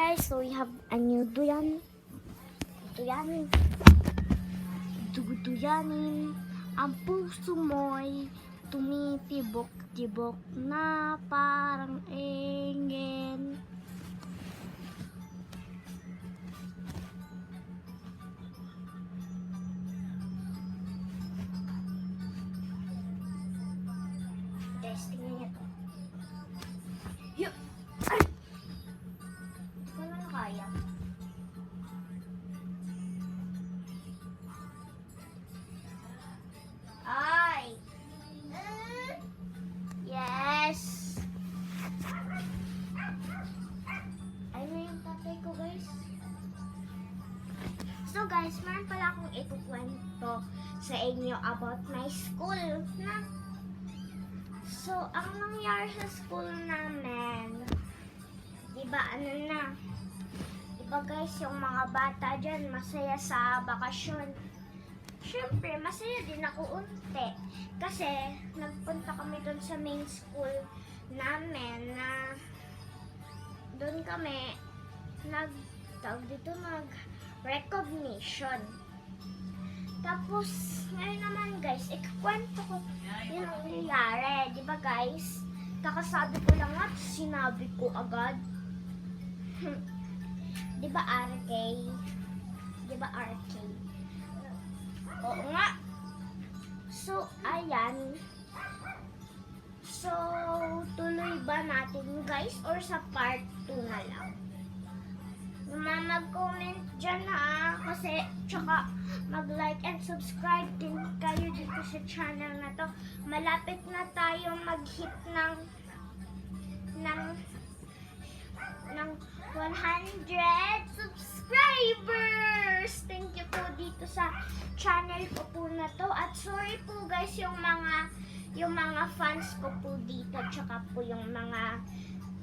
guys, so we have a new duyan. Duyanin. Duduyanin. Ang puso mo'y tumitibok-tibok na parang engel. So, guys, meron pala akong ikukwento sa inyo about my school na So, ang nangyari sa school namin, di ba ano na, di ba guys, yung mga bata dyan, masaya sa bakasyon. Siyempre, masaya din ako unti. Kasi, nagpunta kami doon sa main school namin na doon kami nag, tawag dito, nag recognition. Tapos, ngayon naman guys, ikukwento ko yung nangyayari. Di ba guys? Kakasabi ko lang at sinabi ko agad. Di ba RK? Di ba RK? Oo nga. So, ayan. So, tuloy ba natin guys? Or sa part 2 na lang? Naman mag-comment dyan ha. Kasi, tsaka, mag-like and subscribe din kayo dito sa channel na to. Malapit na tayo mag-hit ng ng ng 100 subscribers! Thank you po dito sa channel ko po na to. At sorry po guys yung mga yung mga fans ko po dito tsaka po yung mga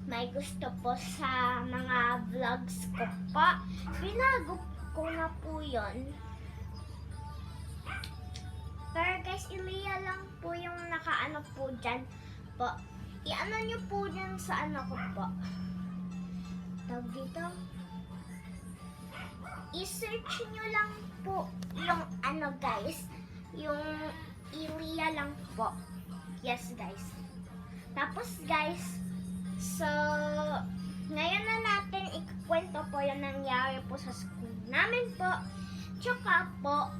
may gusto po sa mga vlogs ko po. Binago ko na po yon. Pero guys, Ilia lang po yung nakaano po dyan po. I-ano nyo po dyan sa ano ko po. Tawag dito. I-search nyo lang po yung ano guys. Yung Ilia lang po. Yes guys. Tapos guys, so ngayon na natin ikukwento po yung nangyari po sa school namin po. Tsaka po,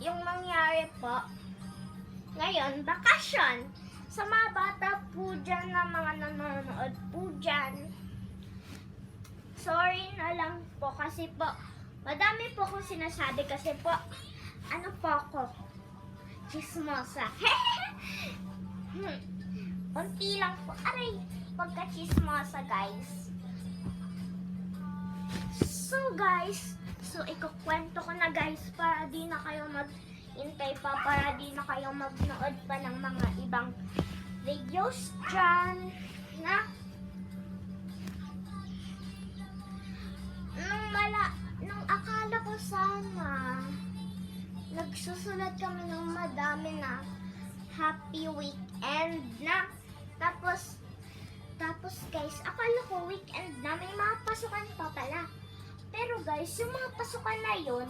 yung nangyari po, ngayon, bakasyon. Sa mga bata po dyan na mga nanonood po dyan, sorry na lang po kasi po, madami po akong sinasabi kasi po, ano po ako, chismosa. hmm. Unti lang po, aray, pagka chismosa guys. So guys, so ikukwento ko na guys para di na kayo mag-intay pa, para di na kayo magnood pa ng mga ibang videos dyan na? Nung mala, nung akala ko sana nagsusulat kami ng madami na happy weekend na tapos tapos guys, akala ko weekend na may mga pasukan pa pala. Pero guys, yung mga pasukan na yun,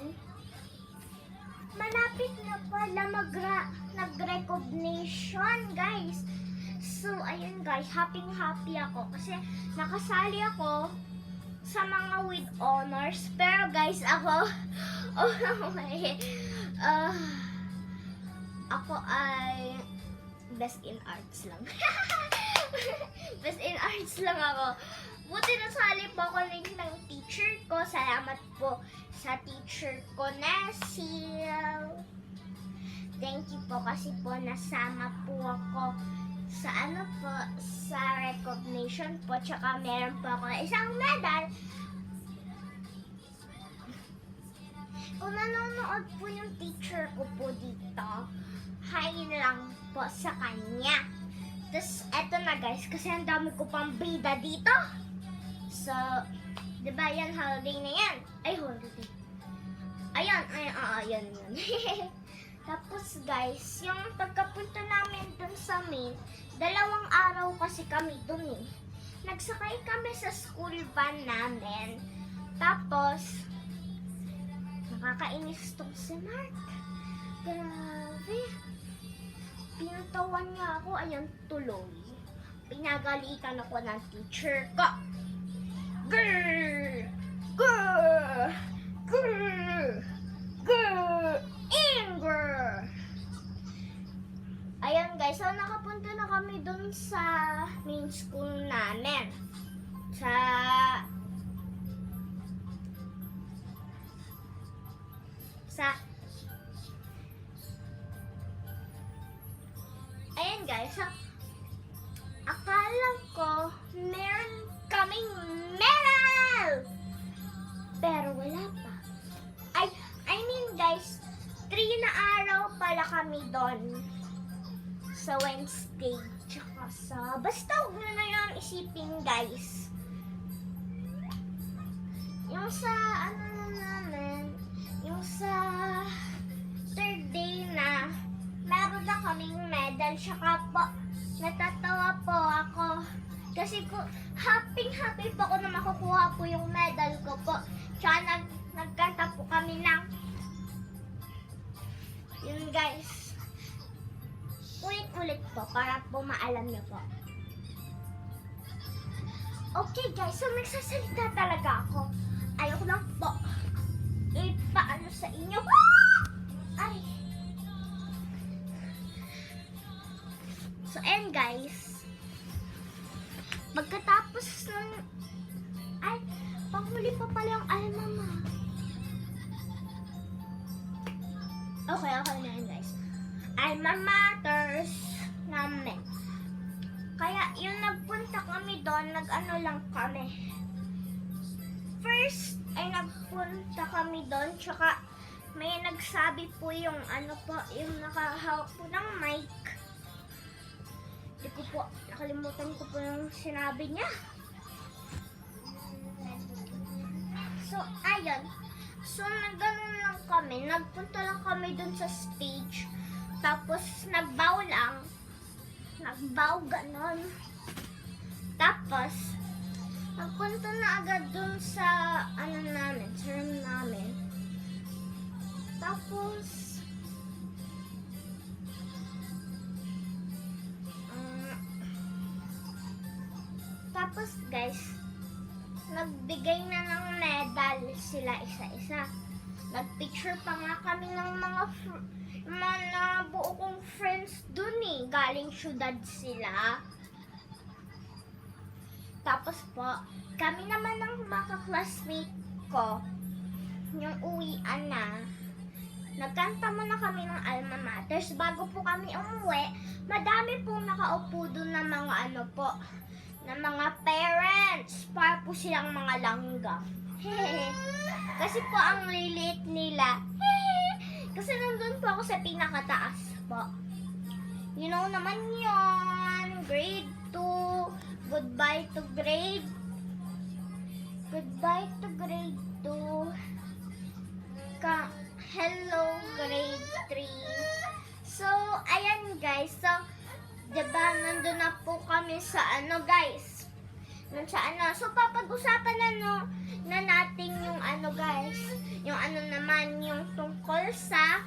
malapit na pala magra nag-recognition, guys. So, ayun guys, happy-happy ako kasi nakasali ako sa mga with honors. Pero guys, ako, oh my, uh, ako ay best in arts lang. best in arts lang ako. Buti nasali po ako ng, ng teacher ko. Salamat po sa teacher ko na si... Thank you po kasi po nasama po ako sa ano po, sa recognition po. Tsaka meron po ako isang medal. Kung nanonood po yung teacher ko po dito, hi lang po sa kanya. Tapos, eto na guys, kasi ang dami ko pang bida dito. So, di ba yan, holiday na yan? Ay, holiday. Ayan, ayan, ah, ayan, yun. Tapos guys, yung pagkapunta namin dun sa main, dalawang araw kasi kami dun eh. nagsakay kami sa school van namin. Tapos, nakakainis tong si Mark. Grabe. Pinutawan niya ako, ayan tuloy. Pinagalitan ako ng teacher ko. Grrr! Grrr! Grrr! Grrr! Anger! Guys, so nakapunta na kami dun sa main school namin. Sa... Sa... pala kami doon sa Wednesday. Tsaka sa... Basta huwag nyo na yung isipin, guys. Yung sa... Ano na namin... Yung sa... Third day na... Meron na kaming medal. Tsaka po... Natatawa po ako. Kasi po... Happy-happy po ako na makukuha po yung medal ko po. Tsaka nag, nagkanta po kami ng... Yun, guys ulit-ulit po para po maalam niyo po. Okay guys, so nagsasalita talaga ako. Ayoko lang po ipaano sa inyo. Ay! So, ayan guys. Pagkatapos ng... Ay, panghuli pa pala yung alma ma. Okay, okay na yun guys alma maters namin. Kaya yung nagpunta kami doon, nag-ano lang kami. First, ay nagpunta kami doon, tsaka may nagsabi po yung ano po, yung nakahawak po ng mic. Hindi ko po, nakalimutan ko po yung sinabi niya. So, ayun. So, nagganon lang kami. Nagpunta lang kami doon sa stage. Tapos, nagbow lang. Nagbow ganon. Tapos, nagpunta na agad dun sa, ano namin, sa room namin. Tapos, um, tapos guys, nagbigay na ng medal sila isa-isa. Nagpicture pa nga kami ng mga mga buo kong friends dun eh. Galing syudad sila. Tapos po, kami naman ng mga classmate ko, yung uwian na, nagkanta muna kami ng alma maters. Bago po kami umuwi, madami pong nakaupo dun ng mga ano po, ng mga parents. Para po silang mga langga. Kasi po ang lilit nila. Kasi nandun po ako sa pinakataas po. You know naman yon Grade 2. Goodbye to grade. Goodbye to grade 2. Ka hello grade 3. So, ayan guys. So, diba nandun na po kami sa ano guys. Nun sa ano. So, papag-usapan na no, na natin yung ano guys. Yung ano naman, yung tungkol sa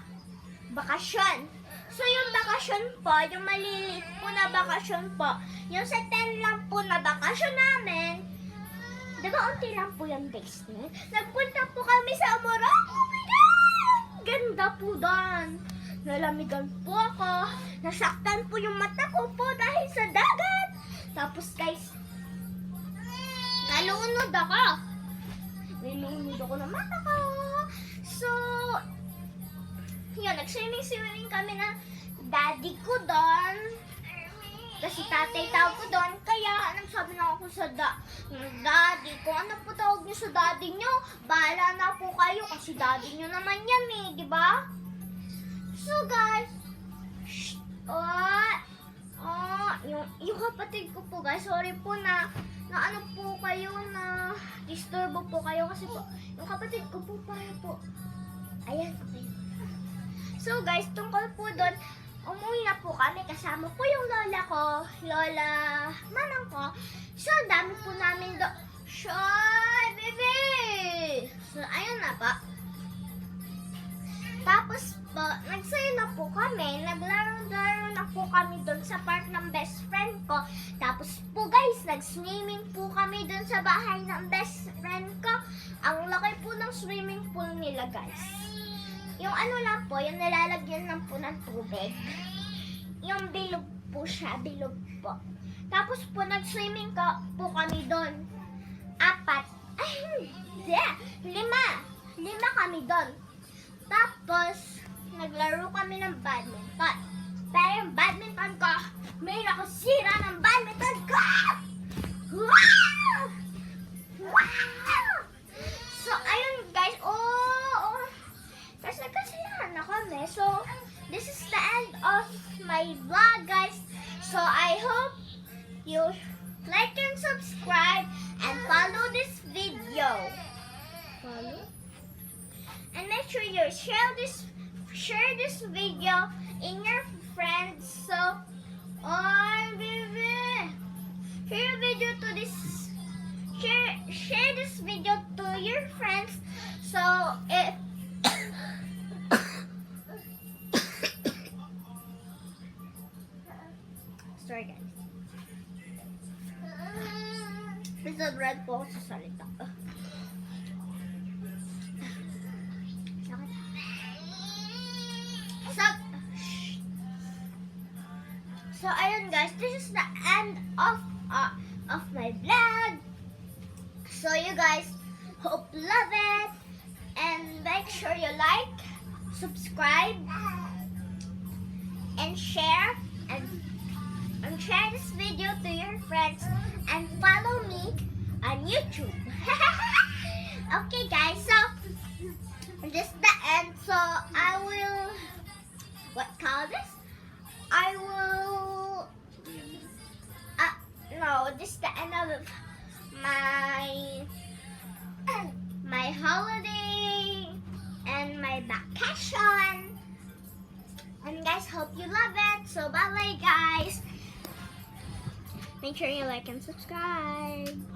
bakasyon. So, yung bakasyon po, yung maliliit po na bakasyon po, yung sa 10 lang po na bakasyon namin, di ba unti lang po yung days yun? Nagpunta po kami sa Morocco, oh my God! Ganda po doon. Nalamigan po ako. Nasaktan po yung mata ko po dahil sa dagat. Tapos guys, nalunod ako. Nilunod ako ng mata ko. So, yun, nag-swimming-swimming kami na daddy ko doon. Kasi tatay tawag ko doon. Kaya, nagsabi na ako sa da daddy ko. Ano po tawag niyo sa daddy niyo? Bahala na po kayo kasi daddy niyo naman yan eh, di ba? So guys, shh, oh, oh, yung, yung kapatid ko po guys, sorry po na, na ano po kayo na disturbo po kayo kasi po, yung kapatid ko po para po, ayan, okay. So guys, tungkol po doon, umuwi na po kami. Kasama po yung lola ko, lola, manang ko. So, dami po namin do... Shy, baby! So, ayun na po. Tapos po, nagsayo na po kami. Naglaro-laro na po kami doon sa park ng best friend ko. Tapos po guys, nag-swimming po sa bahay ng best friend ko. Ang laki po ng swimming pool nila guys. Yung ano lang po, yung nilalagyan lang po ng tubig. Yung bilog po siya, bilog po. Tapos po, nag-swimming ka po kami doon. Apat. Ay, hindi. Lima. Lima kami doon. Tapos, naglaro kami ng badminton. Pero yung badminton ko, may nakasira ng badminton ko! Wow! Wow! So, ayun guys. Oh, oh. Tapos nagkasilahan na kami. So, this is the end of my vlog guys. So, I hope you like and subscribe and follow this video. Follow? And make sure you share this share this video in your friends. So, baby, share your video to this share share this video to your friends. So, if Sorry guys. Mr. Brad po ako sa So you guys hope love it and make sure you like, subscribe, and share and and share this video to your friends and follow me on YouTube. okay guys, so this is the end. So I will what call this? Make sure you like and subscribe.